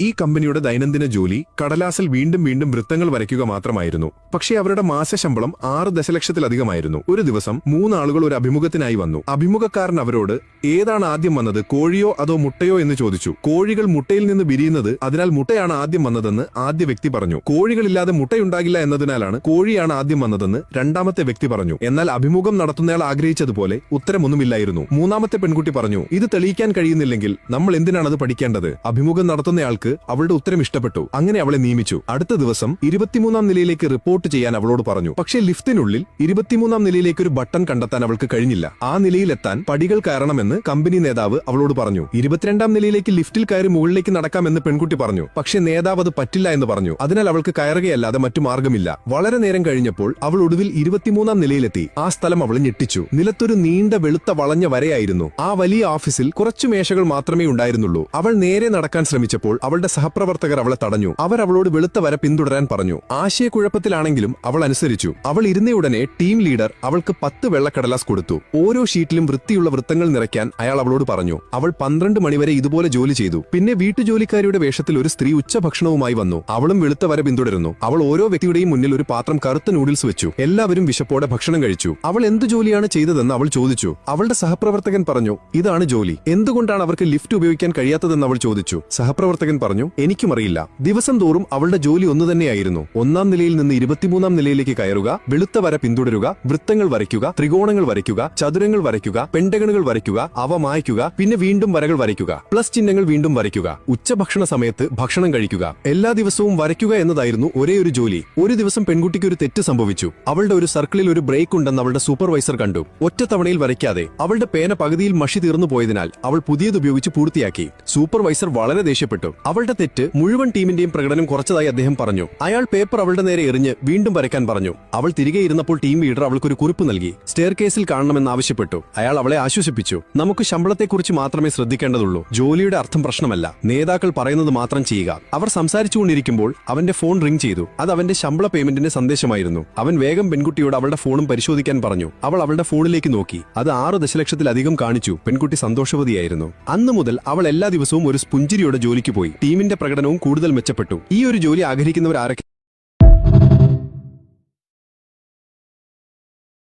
ഈ കമ്പനിയുടെ ദൈനംദിന ജോലി കടലാസിൽ വീണ്ടും വീണ്ടും വൃത്തങ്ങൾ വരയ്ക്കുക മാത്രമായിരുന്നു. പക്ഷേ അവരുടെ മാസശമ്പളം ആറ് ദശലക്ഷത്തിലധികമായിരുന്നു. ഒരു ദിവസം മൂന്നാളുകൾ ഒരു അഭിമുഖത്തിനായി വന്നു. അഭിമുഖക്കാരൻ അവരോട് ഏതാണ് ആദ്യം വന്നത് കോഴിയോ അതോ മുട്ടയോ? എന്ന് ചോദിച്ചു. കോഴികൾ മുട്ടയിൽ നിന്ന് വിരിയുന്നത് അതിനാൽ മുട്ടയാണ് ആദ്യം വന്നതെന്ന് ആദ്യ വ്യക്തി പറഞ്ഞു. കോഴികളില്ലാതെ മുട്ടയുണ്ടാകില്ല എന്നതിനാലാണ് കോഴിയാണ് ആദ്യം വന്നതെന്ന് രണ്ടാമത്തെ വ്യക്തി പറഞ്ഞു. എന്നാൽ അഭിമുഖം നടത്തുന്നയാൾ ആഗ്രഹിച്ചതുപോലെ ഉത്തരമൊന്നുമില്ലായിരുന്നു. മൂന്നാമത്തെ പെൺകുട്ടി പറഞ്ഞു ഇത് തെളിയിക്കാൻ കഴിയുന്നില്ലെങ്കിൽ നമ്മൾ എന്തിനാണത് പഠിക്കേണ്ടത്? അഭിമുഖം നടത്തുന്നയാൾക്ക് അവളുടെ ഉത്തരം ഇഷ്ടപ്പെട്ടു. അങ്ങനെ അവളെ നിയമിച്ചു. അടുത്ത ദിവസം ഇരുപത്തിമൂന്നാം നിലയിലേക്ക് റിപ്പോർട്ട് ചെയ്യാൻ അവളോട് പറഞ്ഞു. പക്ഷേ ലിഫ്റ്റിനുള്ളിൽ ഇരുപത്തിമൂന്നാം നിലയിലേക്ക് ഒരു ബട്ടൺ കണ്ടെത്താൻ അവൾക്ക് കഴിഞ്ഞില്ല. ആ നിലയിലെത്താൻ പടികൾ കയറണമെന്ന് കമ്പനി നേതാവ് അവളോട് പറഞ്ഞു. ഇരുപത്തിരണ്ടാം നിലയിലേക്ക് ലിഫ്റ്റിൽ കയറി മുകളിലേക്ക് നടക്കാമെന്ന് പെൺകുട്ടി പറഞ്ഞു. പക്ഷേ നേതാവ് അത് പറ്റില്ല എന്ന് പറഞ്ഞു. അതിനാൽ അവൾക്ക് കയറുകയല്ലാതെ മറ്റു മാർഗമില്ല. വളരെ നേരം കഴിഞ്ഞപ്പോൾ അവൾ ഒടുവിൽ ഇരുപത്തിമൂന്നാം നിലയിലെത്തി. ആ സ്ഥലം അവൾ ഞെട്ടിച്ചു. നിലത്തൊരു നീണ്ട വെളുത്ത വളഞ്ഞ വരയായിരുന്നു. ആ വലിയ ഓഫീസിൽ കുറച്ചു മേശകൾ മാത്രമേ ഉണ്ടായിരുന്നുള്ളൂ. അവൾ നേരെ നടക്കാൻ ശ്രമിച്ചപ്പോൾ അവളുടെ സഹപ്രവർത്തകർ അവളെ തടഞ്ഞു. അവർ അവളോട് വെളുത്ത വര പിന്തുടരാൻ പറഞ്ഞു. ആശയക്കുഴപ്പത്തിലാണെങ്കിലും അവൾ അനുസരിച്ചു. അവൾ ഇരുന്നയുടനെ ടീം ലീഡർ അവൾക്ക് പത്ത് വെള്ളക്കടലാസ് കൊടുത്തു. ഓരോ ഷീറ്റിലും വൃത്തിയുള്ള വൃത്തങ്ങൾ നിറയ്ക്കാൻ അയാൾ അവളോട് പറഞ്ഞു. അവൾ പന്ത്രണ്ട് മണിവരെ ഇതുപോലെ ജോലി ചെയ്തു. പിന്നെ വീട്ടുജോലിക്കാരിയുടെ വേഷത്തിൽ ഒരു സ്ത്രീ ഉച്ചഭക്ഷണവുമായി വന്നു. അവളും വെളുത്ത വര പിന്തുടരുന്നു. അവൾ ഓരോ വ്യക്തിയുടെയും മുന്നിൽ ഒരു പാത്രം കറുത്ത നൂഡിൽസ് വെച്ചു. എല്ലാവരും വിശപ്പോടെ ഭക്ഷണം കഴിച്ചു. അവൾ എന്ത് ജോലിയാണ് ചെയ്തതെന്ന് അവൾ ചോദിച്ചു. അവളുടെ സഹപ്രവർത്തകൻ പറഞ്ഞു ഇതാണ് ജോലി. എന്തുകൊണ്ടാണ് അവർക്ക് ലിഫ്റ്റ് ഉപയോഗിക്കാൻ കഴിയാത്തതെന്ന് അവൾ ചോദിച്ചു. സഹപ്രവർത്തകൻ പറഞ്ഞു എനിക്കും അറിയില്ല. ദിവസം തോറും അവളുടെ ജോലി ഒന്നു തന്നെയായിരുന്നു. ഒന്നാം നിലയിൽ നിന്ന് ഇരുപത്തിമൂന്നാം നിലയിലേക്ക് കയറുക വെളുത്ത വര പിന്തുടരുക വൃത്തങ്ങൾ വരയ്ക്കുക ത്രികോണങ്ങൾ വരയ്ക്കുക ചതുരങ്ങൾ വരയ്ക്കുക പെണ്ടകണുകൾ വരയ്ക്കുക അവ മായ്ക്കുക പിന്നെ വീണ്ടും വരകൾ വരയ്ക്കുക പ്ലസ് ചിഹ്നങ്ങൾ വീണ്ടും വരയ്ക്കുക ഉച്ചഭക്ഷണ സമയത്ത് ഭക്ഷണം കഴിക്കുക. എല്ലാ ദിവസവും വരയ്ക്കുക എന്നതായിരുന്നു ഒരേ ഒരു ജോലി. ഒരു ദിവസം പെൺകുട്ടിക്ക് ഒരു തെറ്റ് സംഭവിച്ചു. അവളുടെ ഒരു സർക്കിളിൽ ഒരു ബ്രേക്ക് ഉണ്ടെന്ന് അവളുടെ സൂപ്പർവൈസർ കണ്ടു. ഒറ്റ തവണയിൽ വരയ്ക്കാതെ അവളുടെ പേന പകുതിയിൽ മഷി തീർന്നു പോയതിനാൽ അവൾ പുതിയത് ഉപയോഗിച്ച് പൂർത്തിയാക്കി. സൂപ്പർവൈസർ വളരെ ദേഷ്യപ്പെട്ടു. അവളുടെ തെറ്റ് മുഴുവൻ ടീമിന്റെയും പ്രകടനം കുറച്ചതായി അദ്ദേഹം പറഞ്ഞു. അയാൾ പേപ്പർ അവളുടെ നേരെ എറിഞ്ഞ് വീണ്ടും വരയ്ക്കാൻ പറഞ്ഞു. അവൾ തിരികെ ഇരുന്നപ്പോൾ ടീം ലീഡർ അവൾക്കൊരു കുറിപ്പ് നൽകി. സ്റ്റെയർ കേസിൽ കാണണമെന്ന് ആവശ്യപ്പെട്ടു. അയാൾ അവളെ ആശ്വസിപ്പിച്ചു. നമുക്ക് ശമ്പളത്തെക്കുറിച്ച് മാത്രമേ ശ്രദ്ധിക്കേണ്ടതുള്ളൂ. ജോലിയുടെ അർത്ഥം പ്രശ്നമല്ല. നേതാക്കൾ പറയുന്നത് മാത്രം ചെയ്യുക. അവർ സംസാരിച്ചുകൊണ്ടിരിക്കുമ്പോൾ അവന്റെ ഫോൺ റിംഗ് ചെയ്തു. അത് അവന്റെ ശമ്പള പേയ്മെന്റിന്റെ സന്ദേശമായിരുന്നു. അവൻ വേഗം പെൺകുട്ടിയോട് അവളുടെ ഫോണും പരിശോധിക്കാൻ പറഞ്ഞു. അവൾ അവളുടെ ഫോണിലേക്ക് നോക്കി. അത് ആറ് ദശലക്ഷത്തിലധികം കാണിച്ചു. പെൺകുട്ടി സന്തോഷവതിയായിരുന്നു. അന്നു മുതൽ അവൾ എല്ലാ ദിവസവും ഒരു സ്പുഞ്ചിരിയുടെ ജോലിക്ക് പോയി. ടീമിന്റെ പ്രകടനവും കൂടുതൽ മെച്ചപ്പെട്ടു. ഈ ഒരു ജോലി ആഗ്രഹിക്കുന്നവർ ആരൊക്കെ